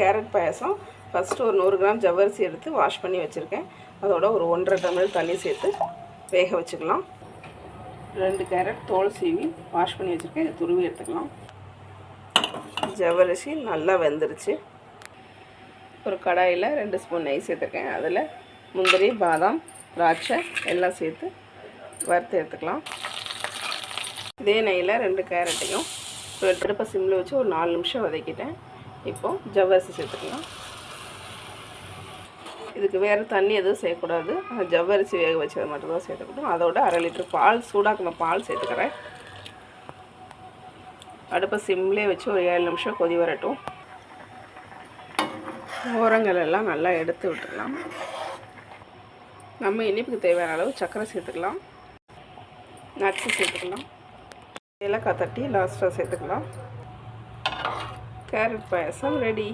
Carrot பாயசம். First ஒரு நூறு gram ஜவ்வரிசி எடுத்து வாஷ் பண்ணி வச்சுருக்கேன். அதோட ஒரு ஒன்றரை டம்ளர் தண்ணி சேர்த்து வேக வச்சுக்கலாம். ரெண்டு கேரட் தோல் சீவி வாஷ் பண்ணி வச்சுருக்கேன். இதை துருவி எடுத்துக்கலாம். ஜவ்வரிசி நல்லா வெந்துருச்சு. ஒரு கடாயில் ரெண்டு ஸ்பூன் நெய் சேர்த்துருக்கேன். அதில் முந்திரி பாதாம் திராட்சை எல்லாம் சேர்த்து வறுத்து எடுத்துக்கலாம். இதே நெய்யில் ரெண்டு கேரட்டையும் இப்போ அடுப்பை சிம்மில் வச்சு ஒரு நாலு நிமிஷம் வதக்கிட்டேன். இப்போது ஜவ்வரிசி சேர்த்துக்கலாம். இதுக்கு வேறு தண்ணி எதுவும் செய்யக்கூடாது ஜவ்வரிசி வேக வச்சதை மட்டும்தான் சேர்த்துக்கணும். அதோட அரை லிட்டர் பால் சூடாக்கின பால் சேர்த்துக்கிறேன். அடுப்பை சிம்லேயே வச்சு ஒரு ஏழு நிமிஷம் கொதி வரட்டும். ஓரங்கள் எல்லாம் நல்லா எடுத்து விட்டுடலாம். நம்ம இனிப்புக்கு தேவையான அளவு சர்க்கரை சேர்த்துக்கலாம். நட்ஸு சேர்த்துக்கலாம். ஏலக்காய் தட்டி லாஸ்ட்டாக சேர்த்துக்கலாம். கேரட் பாயசம் ரெடி